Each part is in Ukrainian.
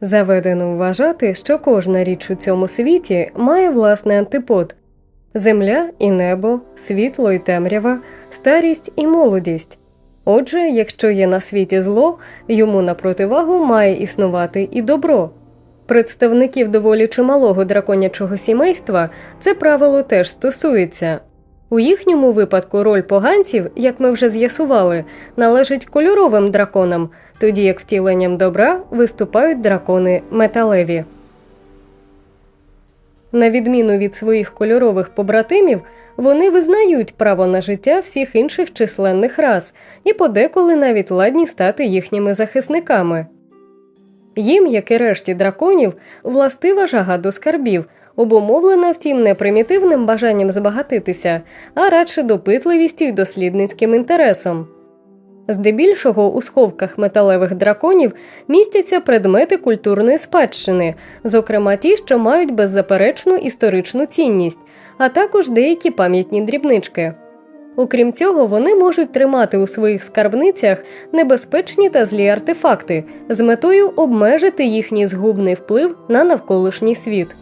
Заведено вважати, що кожна річ у цьому світі має власний антипод земля і небо, світло і темрява, старість і молодість. Отже, якщо є на світі зло, йому на противагу має існувати і добро. Представників доволі чималого драконячого сімейства це правило теж стосується. У їхньому випадку роль поганців, як ми вже з'ясували, належить кольоровим драконам, тоді як втіленням добра виступають дракони металеві. На відміну від своїх кольорових побратимів, вони визнають право на життя всіх інших численних рас і подеколи навіть ладні стати їхніми захисниками. Їм, як і решті драконів, властива жага до скарбів, обумовлена втім не примітивним бажанням збагатитися, а радше допитливістю й дослідницьким інтересом. Здебільшого у сховках металевих драконів містяться предмети культурної спадщини, зокрема ті, що мають беззаперечну історичну цінність, а також деякі пам'ятні дрібнички. Окрім цього, вони можуть тримати у своїх скарбницях небезпечні та злі артефакти з метою обмежити їхній згубний вплив на навколишній світ.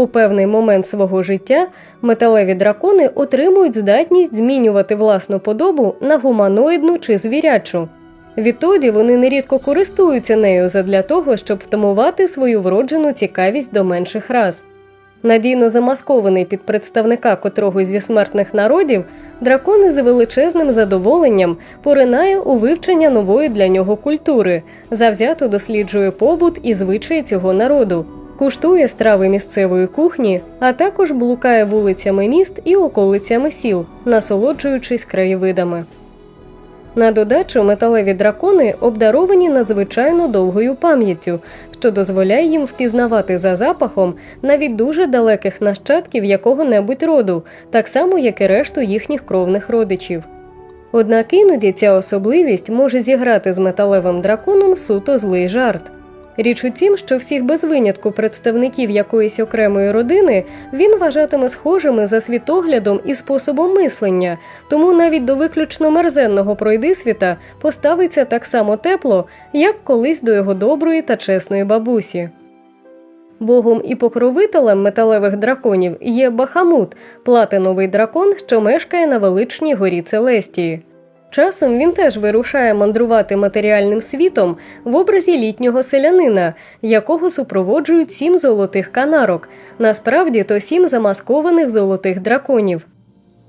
У певний момент свого життя металеві дракони отримують здатність змінювати власну подобу на гуманоїдну чи звірячу. Відтоді вони нерідко користуються нею задля того, щоб втамувати свою вроджену цікавість до менших рас. Надійно замаскований під представника котрогось зі смертних народів, дракон із величезним задоволенням поринає у вивчення нової для нього культури, завзято досліджує побут і звичаї цього народу, куштує страви місцевої кухні, а також блукає вулицями міст і околицями сіл, насолоджуючись краєвидами. На додачу металеві дракони обдаровані надзвичайно довгою пам'яттю, що дозволяє їм впізнавати за запахом навіть дуже далеких нащадків якого-небудь роду, так само як і решту їхніх кровних родичів. Однак іноді ця особливість може зіграти з металевим драконом суто злий жарт. Річ у тім, що всіх без винятку представників якоїсь окремої родини він вважатиме схожими за світоглядом і способом мислення, тому навіть до виключно мерзенного пройдисвіта поставиться так само тепло, як колись до його доброї та чесної бабусі. Богом і покровителем металевих драконів є Бахамут, платиновий дракон, що мешкає на величній горі Целестії. Часом він теж вирушає мандрувати матеріальним світом в образі літнього селянина, якого супроводжують сім золотих канарок, насправді то сім замаскованих золотих драконів.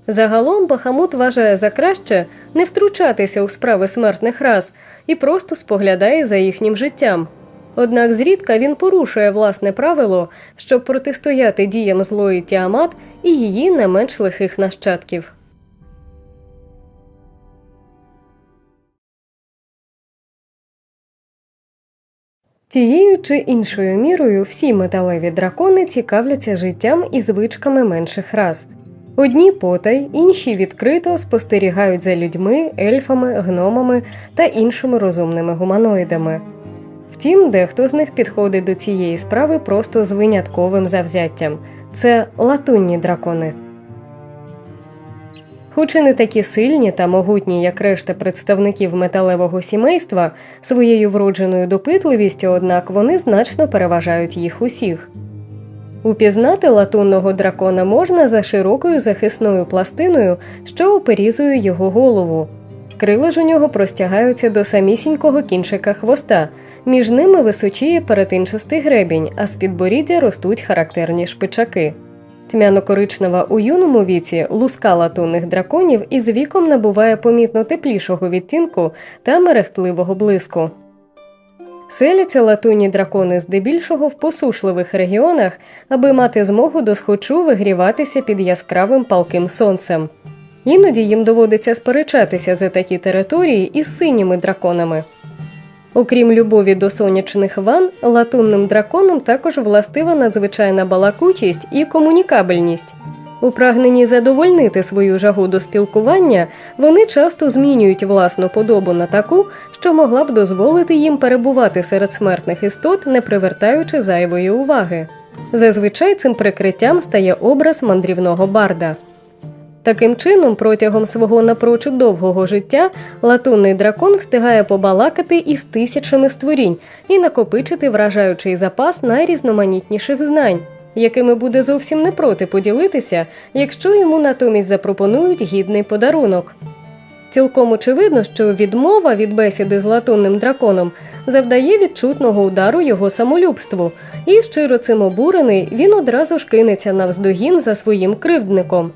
Загалом Бахамут вважає за краще не втручатися у справи смертних рас і просто споглядає за їхнім життям. Однак зрідка він порушує власне правило, щоб протистояти діям злої Тіамат і її не менш лихих нащадків. Тією чи іншою мірою всі металеві дракони цікавляться життям і звичками менших рас. Одні потай, інші відкрито спостерігають за людьми, ельфами, гномами та іншими розумними гуманоїдами. Втім, дехто з них підходить до цієї справи просто з винятковим завзяттям це латунні дракони. Хоч і не такі сильні та могутні, як решта представників металевого сімейства, своєю вродженою допитливістю, однак вони значно переважають їх усіх. Упізнати латунного дракона можна за широкою захисною пластиною, що оперізує його голову. Крила ж у нього простягаються до самісінького кінчика хвоста, між ними височіє перетинчастий гребінь, а з підборіддя ростуть характерні шпичаки. Тьмяно-коричнева у юному віці луска латунних драконів із віком набуває помітно теплішого відтінку та мерехтливого блиску. Селяться латунні дракони здебільшого в посушливих регіонах, аби мати змогу досхочу вигріватися під яскравим палким сонцем. Іноді їм доводиться сперечатися за такі території із синіми драконами. Окрім любові до сонячних ван, латунним драконам також властива надзвичайна балакучість і комунікабельність. У прагненні задовольнити свою жагу до спілкування, вони часто змінюють власну подобу на таку, що могла б дозволити їм перебувати серед смертних істот, не привертаючи зайвої уваги. Зазвичай цим прикриттям стає образ мандрівного барда. Таким чином, протягом свого напрочуд довгого життя латунний дракон встигає побалакати із тисячами створінь і накопичити вражаючий запас найрізноманітніших знань, якими буде зовсім не проти поділитися, якщо йому натомість запропонують гідний подарунок. Цілком очевидно, що відмова від бесіди з латунним драконом завдає відчутного удару його самолюбству, і щиро цим обурений він одразу ж кинеться навздогін за своїм кривдником.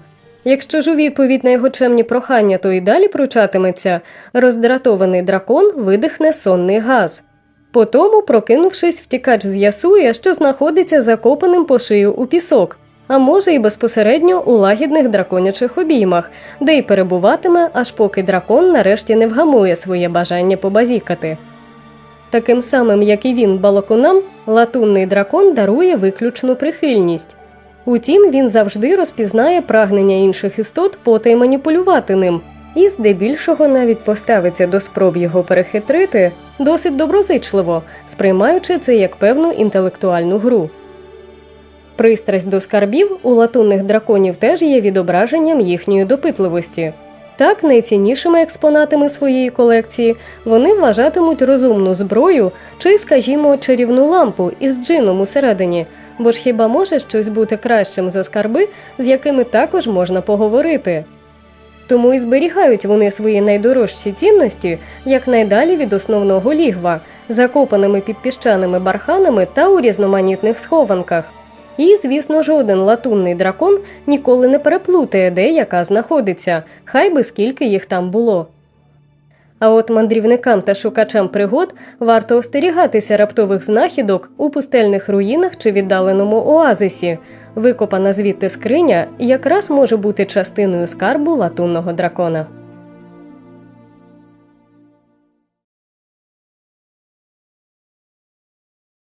Якщо ж у відповідь на його чемні прохання то й далі пручатиметься, роздратований дракон видихне сонний газ. Потому, прокинувшись, втікач з'ясує, що знаходиться закопаним по шию у пісок, а може й безпосередньо у лагідних драконячих обіймах, де й перебуватиме, аж поки дракон нарешті не вгамує своє бажання побазікати. Таким самим, як і він балакунам, латунний дракон дарує виключну прихильність. Утім, він завжди розпізнає прагнення інших істот потай маніпулювати ним, і здебільшого навіть поставиться до спроб його перехитрити досить доброзичливо, сприймаючи це як певну інтелектуальну гру. Пристрасть до скарбів у латунних драконів теж є відображенням їхньої допитливості. Так, найціннішими експонатами своєї колекції вони вважатимуть розумну зброю чи, скажімо, чарівну лампу із джином усередині, бо ж хіба може щось бути кращим за скарби, з якими також можна поговорити. Тому і зберігають вони свої найдорожчі цінності якнайдалі від основного лігва, закопаними під піщаними барханами та у різноманітних схованках. І, звісно, жоден латунний дракон ніколи не переплутає, де яка знаходиться, хай би скільки їх там було. А от мандрівникам та шукачам пригод варто остерігатися раптових знахідок у пустельних руїнах чи віддаленому оазисі. Викопана звідти скриня якраз може бути частиною скарбу латунного дракона.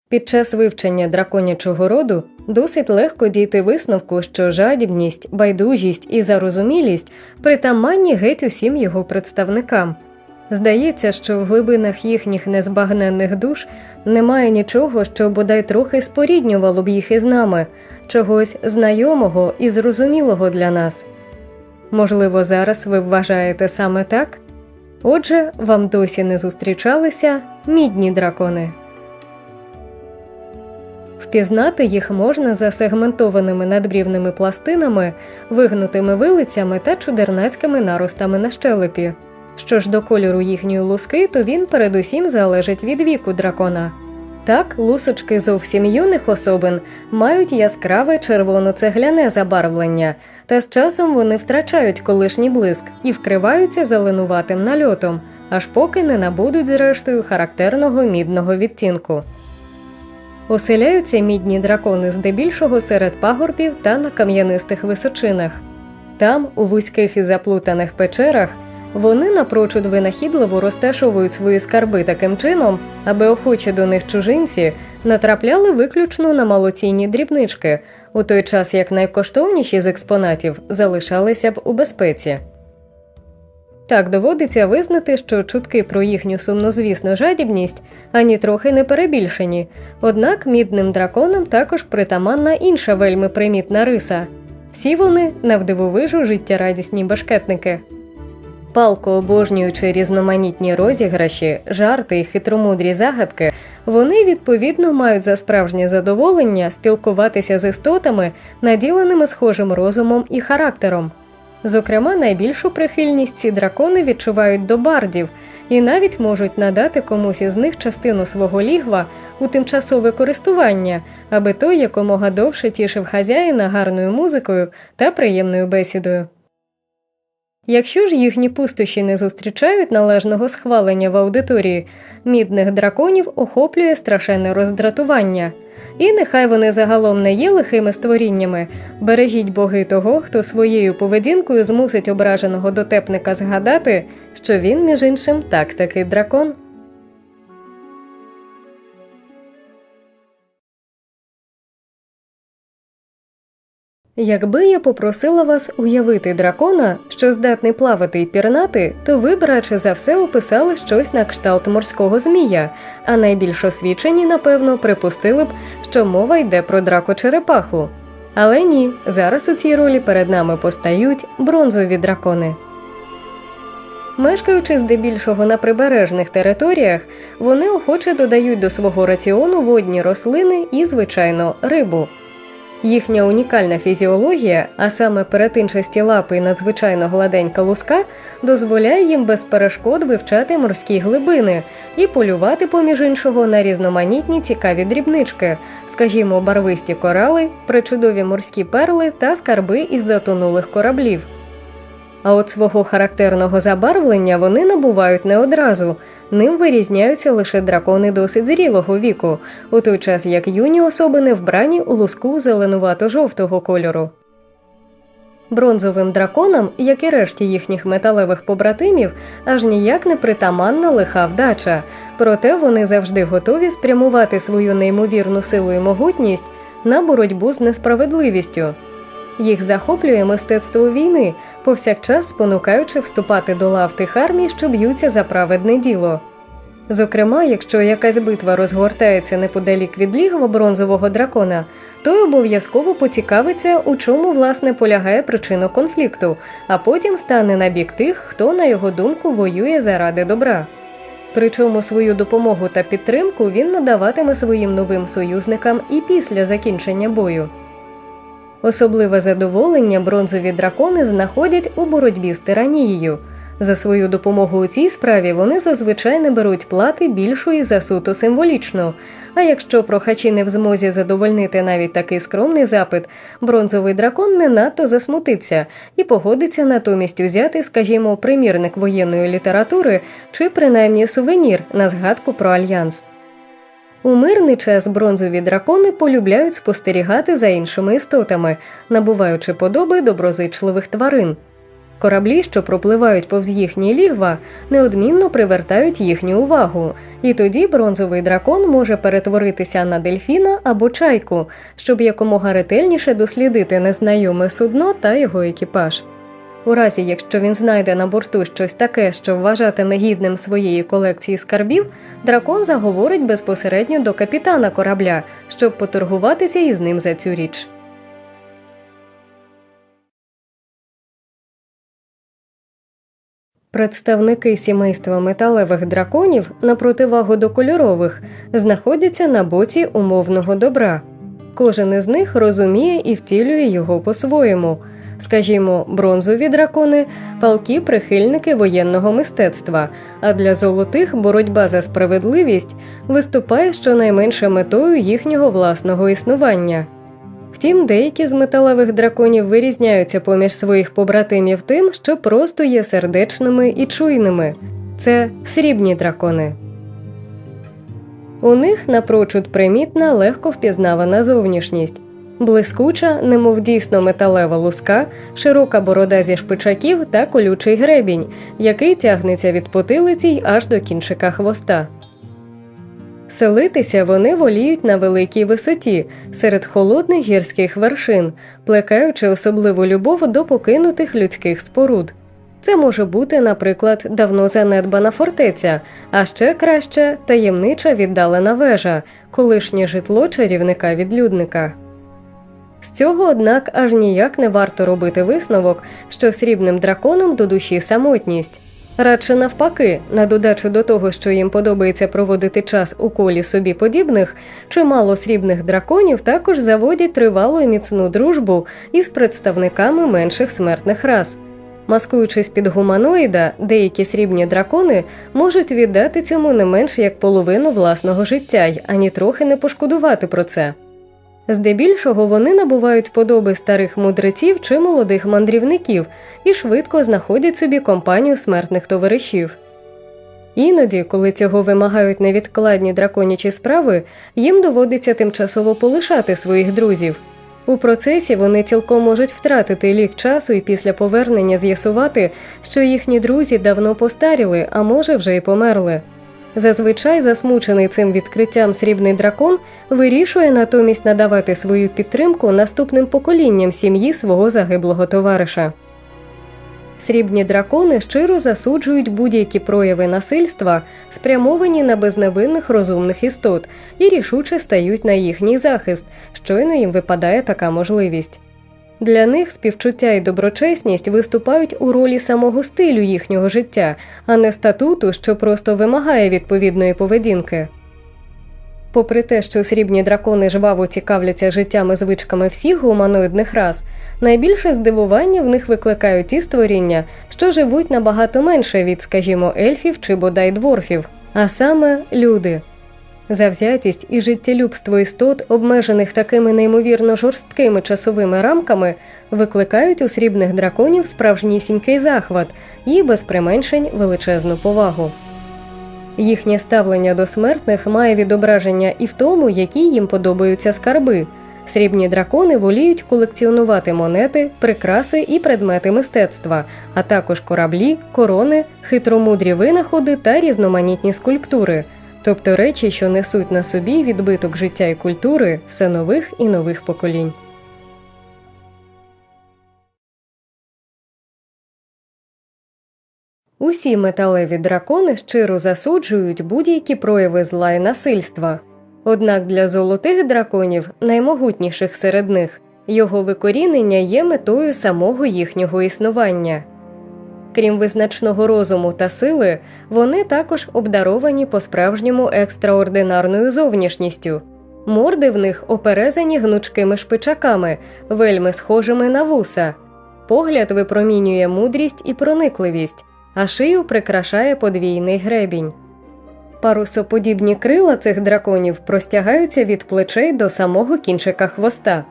Під час вивчення драконячого роду досить легко дійти висновку, що жадібність, байдужість і зарозумілість притаманні геть усім його представникам. Здається, що в глибинах їхніх незбагненних душ немає нічого, що бодай трохи споріднювало б їх із нами, чогось знайомого і зрозумілого для нас. Можливо, зараз ви вважаєте саме так? Отже, вам досі не зустрічалися мідні дракони. Впізнати їх можна за сегментованими надбрівними пластинами, вигнутими вилицями та чудернацькими наростами на щелепі. Що ж до кольору їхньої луски, то він передусім залежить від віку дракона. Так, лусочки зовсім юних особин мають яскраве червоно-цегляне забарвлення, та з часом вони втрачають колишній блиск і вкриваються зеленуватим нальотом, аж поки не набудуть зрештою характерного мідного відтінку. Оселяються мідні дракони здебільшого серед пагорбів та на кам'янистих височинах. Там, у вузьких і заплутаних печерах, вони напрочуд винахідливо розташовують свої скарби таким чином, аби охочі до них чужинці натрапляли виключно на малоцінні дрібнички, у той час як найкоштовніші з експонатів залишалися б у безпеці. Так доводиться визнати, що чутки про їхню сумнозвісну жадібність ані трохи не перебільшені, однак мідним драконам також притаманна інша вельми примітна риса. Всі вони навдивовижу життєрадісні башкетники. Палко обожнюючи різноманітні розіграші, жарти і хитромудрі загадки, вони відповідно мають за справжнє задоволення спілкуватися з істотами, наділеними схожим розумом і характером. Зокрема, найбільшу прихильність ці дракони відчувають до бардів і навіть можуть надати комусь із них частину свого лігва у тимчасове користування, аби той якомога довше тішив хазяїна гарною музикою та приємною бесідою. Якщо ж їхні пустощі не зустрічають належного схвалення в аудиторії, мідних драконів охоплює страшенне роздратування. І нехай вони загалом не є лихими створіннями, бережіть боги того, хто своєю поведінкою змусить ображеного дотепника згадати, що він, між іншим, так таки дракон. Якби я попросила вас уявити дракона, що здатний плавати і пірнати, то ви б радше за все описали щось на кшталт морського змія, а найбільш освічені, напевно, припустили б, що мова йде про драко черепаху. Але ні, зараз у цій ролі перед нами постають бронзові дракони. Мешкаючи здебільшого на прибережних територіях, вони охоче додають до свого раціону водні рослини і, звичайно, рибу. Їхня унікальна фізіологія, а саме перетинчасті лапи і надзвичайно гладенька луска, дозволяє їм без перешкод вивчати морські глибини і полювати, поміж іншого, на різноманітні цікаві дрібнички, скажімо, барвисті корали, причудові морські перли та скарби із затонулих кораблів. А от свого характерного забарвлення вони набувають не одразу. Ним вирізняються лише дракони досить зрілого віку, у той час як юні особини вбрані у луску зеленувато-жовтого кольору. Бронзовим драконам, як і решті їхніх металевих побратимів, аж ніяк не притаманна лиха вдача, проте вони завжди готові спрямувати свою неймовірну силу і могутність на боротьбу з несправедливістю. Їх захоплює мистецтво війни, повсякчас спонукаючи вступати до лав тих армій, що б'ються за праведне діло. Зокрема, якщо якась битва розгортається неподалік від лігва бронзового дракона, той обов'язково поцікавиться, у чому власне полягає причина конфлікту, а потім стане на бік тих, хто, на його думку, воює заради добра. Причому свою допомогу та підтримку він надаватиме своїм новим союзникам і після закінчення бою. Особливе задоволення бронзові дракони знаходять у боротьбі з тиранією. За свою допомогу у цій справі вони зазвичай не беруть плати більшої за суто символічну. А якщо прохачі не в змозі задовольнити навіть такий скромний запит, бронзовий дракон не надто засмутиться і погодиться натомість узяти, скажімо, примірник воєнної літератури чи принаймні сувенір на згадку про альянс. У мирний час бронзові дракони полюбляють спостерігати за іншими істотами, набуваючи подоби доброзичливих тварин. Кораблі, що пропливають повз їхні лігва, неодмінно привертають їхню увагу, і тоді бронзовий дракон може перетворитися на дельфіна або чайку, щоб якомога ретельніше дослідити незнайоме судно та його екіпаж. У разі, якщо він знайде на борту щось таке, що вважатиме гідним своєї колекції скарбів, дракон заговорить безпосередньо до капітана корабля, щоб поторгуватися із ним за цю річ. Представники сімейства металевих драконів на противагу до кольорових знаходяться на боці умовного добра. Кожен із них розуміє і втілює його по-своєму. Скажімо, бронзові дракони палки прихильники воєнного мистецтва, а для золотих боротьба за справедливість виступає щонайменше метою їхнього власного існування. Втім, деякі з металевих драконів вирізняються поміж своїх побратимів тим, що просто є сердечними і чуйними. Це срібні дракони. У них напрочуд примітна, легко впізнавана зовнішність. Блискуча, немов дійсно металева луска, широка борода зі шпичаків та колючий гребінь, який тягнеться від потилиці й аж до кінчика хвоста. Селитися вони воліють на великій висоті, серед холодних гірських вершин, плекаючи особливу любов до покинутих людських споруд. Це може бути, наприклад, давно занедбана фортеця, а ще краще таємнича віддалена вежа, колишнє житло чарівника відлюдника. З цього, однак, аж ніяк не варто робити висновок, що срібним драконам до душі самотність. Радше навпаки, на додачу до того, що їм подобається проводити час у колі собі подібних, чимало срібних драконів також заводять тривалу і міцну дружбу із представниками менших смертних рас. Маскуючись під гуманоїда, деякі срібні дракони можуть віддати цьому не менш як половину власного життя й ані трохи не пошкодувати про це. Здебільшого вони набувають подоби старих мудреців чи молодих мандрівників і швидко знаходять собі компанію смертних товаришів. Іноді, коли цього вимагають невідкладні драконячі справи, їм доводиться тимчасово полишати своїх друзів. У процесі вони цілком можуть втратити лік часу і після повернення з'ясувати, що їхні друзі давно постаріли, а може вже й померли. Зазвичай засмучений цим відкриттям срібний дракон вирішує натомість надавати свою підтримку наступним поколінням сім'ї свого загиблого товариша. Срібні дракони щиро засуджують будь-які прояви насильства, спрямовані на безневинних розумних істот, і рішуче стають на їхній захист, щойно їм випадає така можливість. Для них співчуття і доброчесність виступають у ролі самого стилю їхнього життя, а не статуту, що просто вимагає відповідної поведінки. Попри те, що срібні дракони жваво цікавляться життям і звичками всіх гуманоїдних рас, найбільше здивування в них викликають ті створіння, що живуть набагато менше від, скажімо, ельфів чи бодай дворфів, а саме люди. Завзятість і життєлюбство істот, обмежених такими неймовірно жорсткими часовими рамками, викликають у срібних драконів справжнісінький захват і без применшень величезну повагу. Їхнє ставлення до смертних має відображення і в тому, які їм подобаються скарби. Срібні дракони воліють колекціонувати монети, прикраси і предмети мистецтва, а також кораблі, корони, хитромудрі винаходи та різноманітні скульптури, тобто речі, що несуть на собі відбиток життя і культури все нових і нових поколінь. Усі металеві дракони щиро засуджують будь-які прояви зла і насильства. Однак для золотих драконів, наймогутніших серед них, його викорінення є метою самого їхнього існування. Крім визначного розуму та сили, вони також обдаровані по-справжньому екстраординарною зовнішністю. Морди в них оперезані гнучкими шпичаками, вельми схожими на вуса. Погляд випромінює мудрість і проникливість, а шию прикрашає подвійний гребінь. Парусоподібні крила цих драконів простягаються від плечей до самого кінчика хвоста.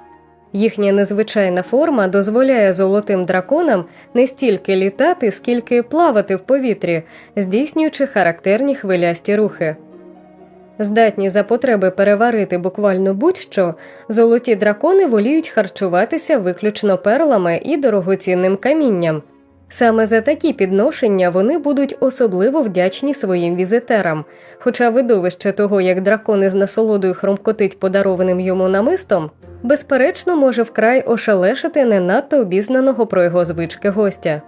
Їхня незвичайна форма дозволяє золотим драконам не стільки літати, скільки плавати в повітрі, здійснюючи характерні хвилясті рухи. Здатні за потреби переварити буквально будь-що, золоті дракони воліють харчуватися виключно перлами і дорогоцінним камінням. Саме за такі підношення вони будуть особливо вдячні своїм візитерам. Хоча видовище того, як дракони з насолодою хромкотить подарованим йому намистом, безперечно може вкрай ошелешити не надто обізнаного про його звички гостя.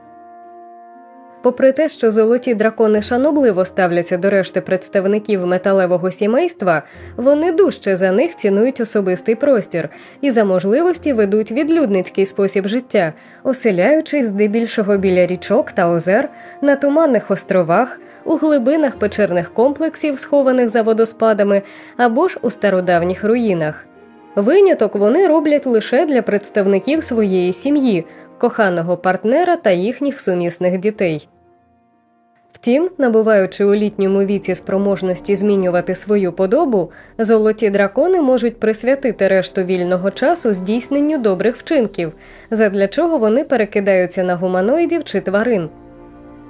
Попри те, що золоті дракони шанобливо ставляться до решти представників металевого сімейства, вони дужче за них цінують особистий простір і за можливості ведуть відлюдницький спосіб життя, оселяючись здебільшого біля річок та озер, на туманних островах, у глибинах печерних комплексів, схованих за водоспадами, або ж у стародавніх руїнах. Виняток вони роблять лише для представників своєї сім'ї, коханого партнера та їхніх сумісних дітей. Втім, набуваючи у літньому віці спроможності змінювати свою подобу, золоті дракони можуть присвятити решту вільного часу здійсненню добрих вчинків, задля чого вони перекидаються на гуманоїдів чи тварин.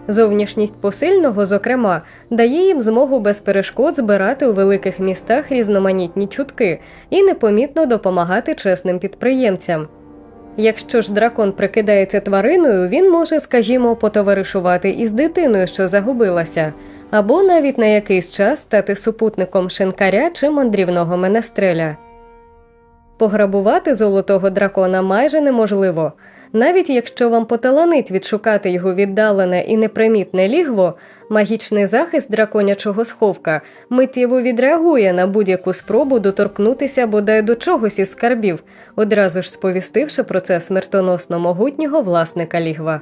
Зовнішність посильного, зокрема, дає їм змогу без перешкод збирати у великих містах різноманітні чутки і непомітно допомагати чесним підприємцям. Якщо ж дракон прикидається твариною, він може, скажімо, потоваришувати із дитиною, що загубилася, або навіть на якийсь час стати супутником шинкаря чи мандрівного менестреля. Пограбувати золотого дракона майже неможливо. Навіть якщо вам поталанить відшукати його віддалене і непримітне лігво, магічний захист драконячого сховка миттєво відреагує на будь-яку спробу доторкнутися бодай до чогось із скарбів, одразу ж сповістивши про це смертоносно могутнього власника лігва.